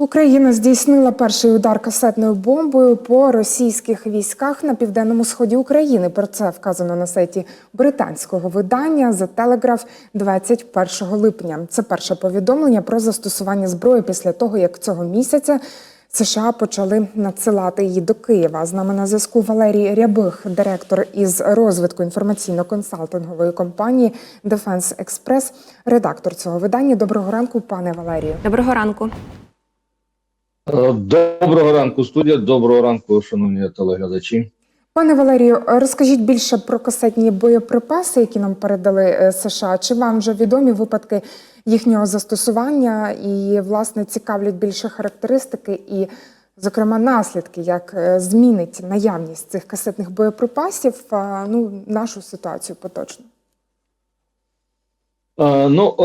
Україна здійснила перший удар касетною бомбою по російських військах на південному сході України. Про це вказано на сайті британського видання The Telegraph 21 липня. Це перше повідомлення про застосування зброї після того, як цього місяця США почали надсилати її до Києва. З нами на зв'язку Валерій Рябих, директор із розвитку інформаційно-консалтингової компанії Defense Express, редактор цього видання. Доброго ранку, пане Валерію. Доброго ранку. Е, Доброго ранку, студія. Доброго ранку, шановні телеглядачі. Пане Валерію, розкажіть більше про касетні боєприпаси, які нам передали е, США. Чи вам вже відомі випадки їхнього застосування і, власне, цікавлять більше характеристики і, зокрема, наслідки, як е, змінить наявність цих касетних боєприпасів ну, нашу ситуацію поточно? Е, Ну,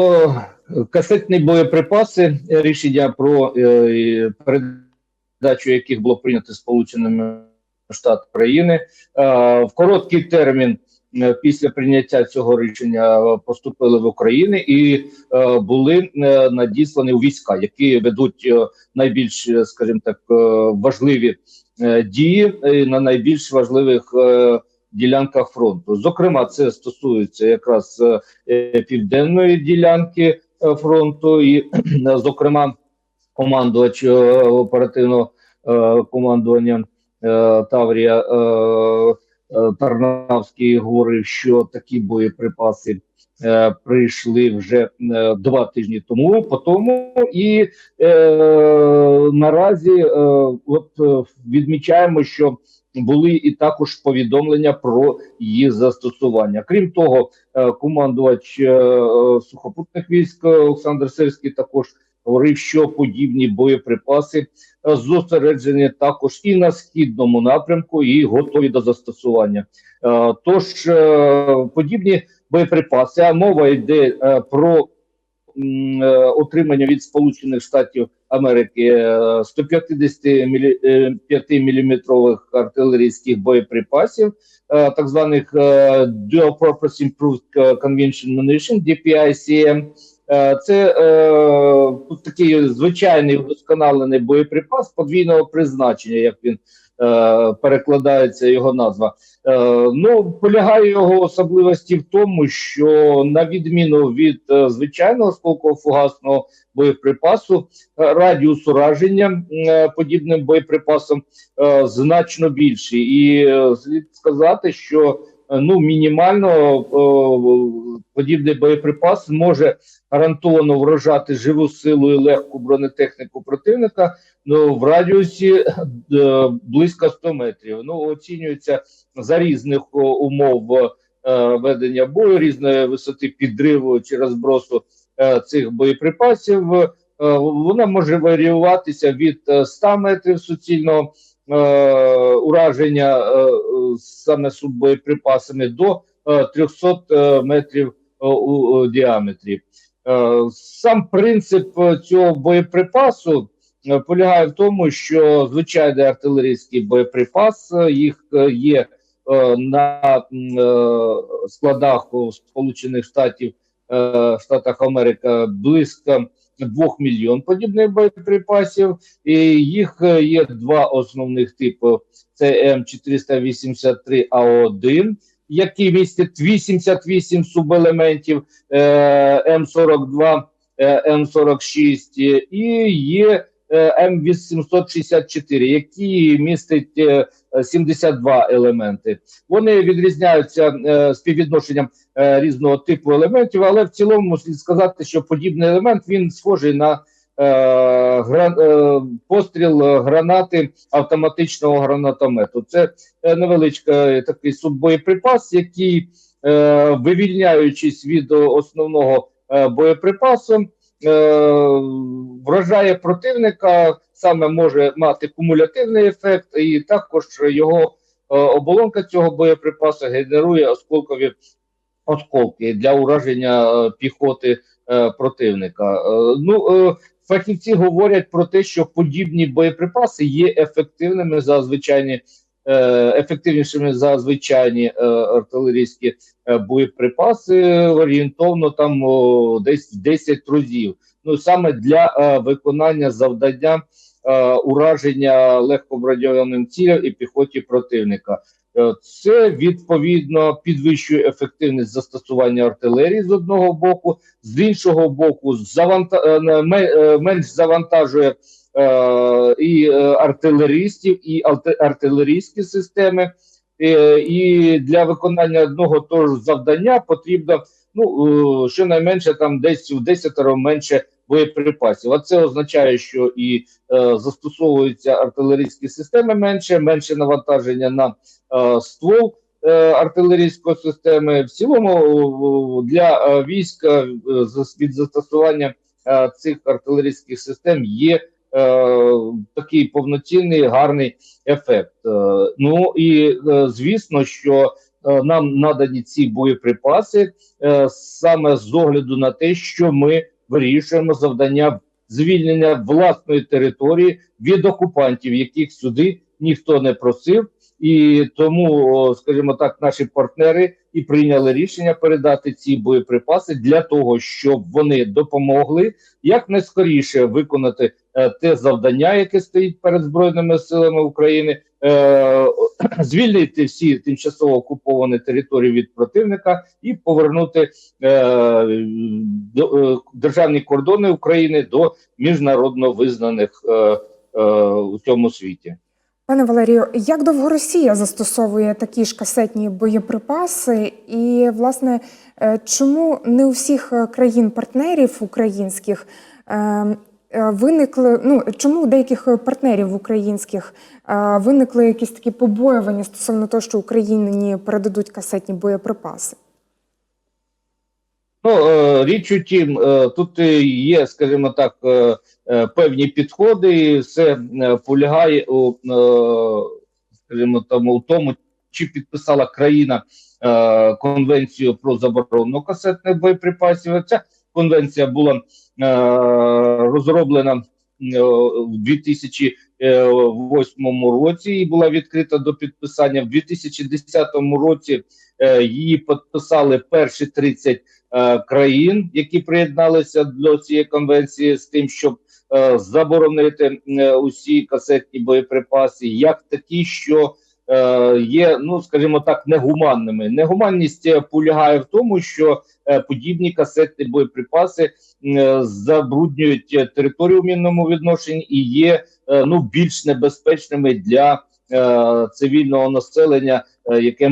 касетні боєприпаси, е, рішення про е, передачу яких було прийнято Сполученими Штатами країни в короткий термін. Після прийняття цього рішення поступили в Україну і були надіслані у війська, які ведуть найбільш, скажімо так, важливі дії на найбільш важливих ділянках фронту. Зокрема, це стосується якраз е, південної ділянки е, фронту, і, е, зокрема, командувач оперативного командування Таврія Тарнавський говорив, що такі боєприпаси. Прийшли вже два тижні тому, по тому, і е, наразі е, от відмічаємо, що були і також повідомлення про її застосування. Крім того, е, командувач е, е, сухопутних військ Олександр Сирський також говорив, що подібні боєприпаси зосереджені також і на східному напрямку, і готові до застосування. Тож подібні боєприпаси, а мова йде про отримання від Сполучених Штатів Америки е, 155 міліметрових артилерійських боєприпасів, е, так званих е, Dual Purpose Improved Convention Munition, DPICM. Е, Це е, такий звичайний вдосконалений боєприпас подвійного призначення, як він е, перекладається його назва. Е, ну, полягає його особливості в тому, що на відміну від е, звичайного осколково-фугасного боєприпасу, е, радіус ураження е, подібним боєприпасом е, значно більший. І е, слід сказати, що е, ну мінімально е, подібний боєприпас може гарантовано вражати живу силу і легку бронетехніку противника ну, в радіусі е, близько 100 метрів. Ну, оцінюється за різних о, умов е, ведення бою, різної висоти підриву чи розбросу е, цих боєприпасів. Е, вона може варіюватися від е, 100 метрів суцільного е, ураження е, е, саме суббоєприпасами до е, 300 е, метрів е, у, у діаметрі. Е, Сам принцип е, цього боєприпасу е, полягає в тому, що звичайний артилерійський боєприпас, е, їх е, є е, на е, складах у Сполучених Штатів е, Штатах Америка близько 2 мільйон подібних боєприпасів, і їх е, є два основних типи: це М483 А1, який містить 88 субелементів е, М42, е, М46, і є е, М864, які містить е, 72 елементи. Вони відрізняються е, співвідношенням е, різного типу елементів, але в цілому слід сказати, що подібний елемент він схожий на е, е, постріл е, гранати автоматичного гранатомету. Це е, невеличкий такий суббоєприпас, який, е, вивільняючись від е, основного е, боєприпасу, е, вражає противника, саме може мати кумулятивний ефект, і також його е, оболонка цього боєприпасу генерує осколкові осколки для ураження е, піхоти е, противника. Е, ну, е, фахівці говорять про те, що подібні боєприпаси є ефективними за звичайні е, ефективнішими за звичайні е, артилерійські е, боєприпаси орієнтовно там десь в 10 разів. Ну саме для виконання завдання ураження легкоброньованим цілям і піхоті противника. Е, Це відповідно підвищує ефективність застосування артилерії з одного боку, з іншого боку, заванта... е, е, менш завантажує і артилеристів, і артилерійські системи. І для виконання одного того ж завдання потрібно ну е, щонайменше там десь в десятеро менше боєприпасів. А це означає, що і е, застосовуються артилерійські системи менше, менше навантаження на е, ствол е, артилерійської системи. В цілому е, для е, війська е, від застосування цих артилерійських систем є такий повноцінний гарний ефект. Ну і звісно, що нам надані ці боєприпаси е, саме з огляду на те, що ми вирішуємо завдання звільнення власної території від окупантів, яких сюди ніхто не просив. І тому, скажімо так, наші партнери і прийняли рішення передати ці боєприпаси для того, щоб вони допомогли якнайскоріше виконати е, те завдання, яке стоїть перед збройними силами України, е, звільнити всі тимчасово окуповані території від противника і повернути е, е, державні кордони України до міжнародно визнаних е, е, у цьому світі. Пане Валерію, як довго Росія застосовує такі ж касетні боєприпаси? І, власне, е, чому не у всіх е, країн-партнерів українських е, е, виникли, ну чому у деяких партнерів українських е, виникли якісь такі побоювання стосовно того, що Україні передадуть касетні боєприпаси? Ну, е, річ у тім, е, тут е, є, скажімо так, е, е, певні підходи, і все е, полягає у, е, скажімо, там, у тому, чи підписала країна е, конвенцію про заборону касетних боєприпасів. Ця конвенція була е, розроблена е, в 2008 році і була відкрита до підписання. В 2010 році е, її підписали перші 30 е, країн, які приєдналися до цієї конвенції, з тим, щоб заборонити усі касетні боєприпаси, як такі, що є, ну скажімо так, негуманними. Негуманність е, полягає в тому, що е, подібні касетні боєприпаси е, забруднюють е, територію в мінному відношенні і є е, ну більш небезпечними для е, цивільного населення, е, яке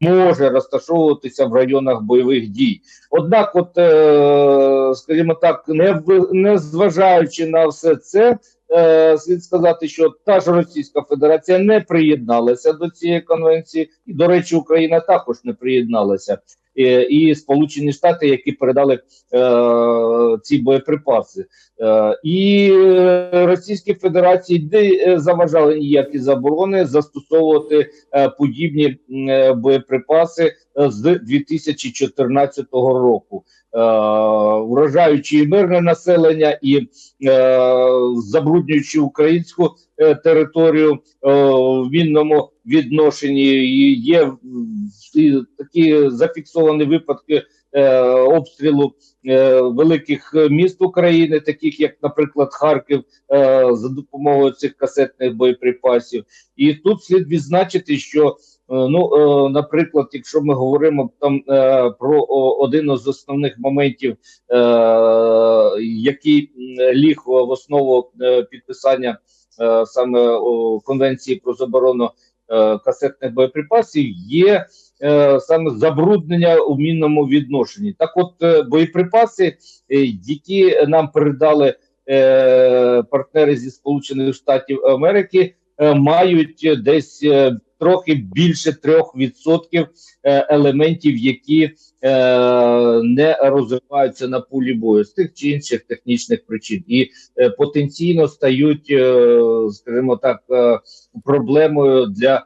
може розташовуватися в районах бойових дій. Однак, от е, скажімо так, не в- не зважаючи на все це, е, слід сказати, що та ж Російська Федерація не приєдналася до цієї конвенції, і до речі, Україна також не приєдналася. Е, І Сполучені Штати, які передали е, ці боєприпаси, і е, Російській Федерації не е, заважали ніякі заборони застосовувати е, подібні боєприпаси з 2014 року, вражаючи і мирне населення і забруднюючи українську територію в вільному відношенні. І є такі зафіксовані випадки е, обстрілу е, великих міст України, таких як, наприклад, Харків, е, за допомогою цих касетних боєприпасів. І тут слід відзначити, що е, ну, е, наприклад, якщо ми говоримо там е, про один із основних моментів, е, який ліг в основу е, підписання е, саме конвенції про заборону е, касетних боєприпасів, є е, саме забруднення у мінному відношенні. Так, от е, боєприпаси, е, які нам передали е, партнери зі Сполучених Штатів Америки, е, мають десь е, трохи більше 3% е, елементів, які е, не розвиваються на полі бою з тих чи інших технічних причин, і е, потенційно стають, е, скажімо так, е, проблемою для е,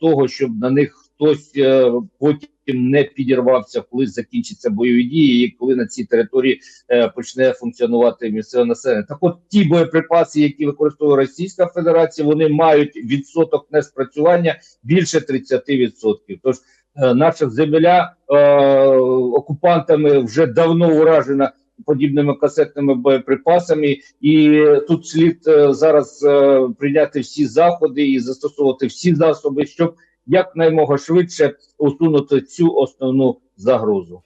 того, щоб на них хтось е, потім не підірвався, коли закінчаться бойові дії, і коли на цій території е, почне функціонувати місцеве населення. Так, от ті боєприпаси, які використовує Російська Федерація, вони мають відсоток неспрацювання більше 30%. Тож е, наша земля е, окупантами вже давно уражена подібними касетними боєприпасами, і тут слід е, зараз е, прийняти всі заходи і застосовувати всі засоби, щоб якнаймога швидше усунути цю основну загрозу.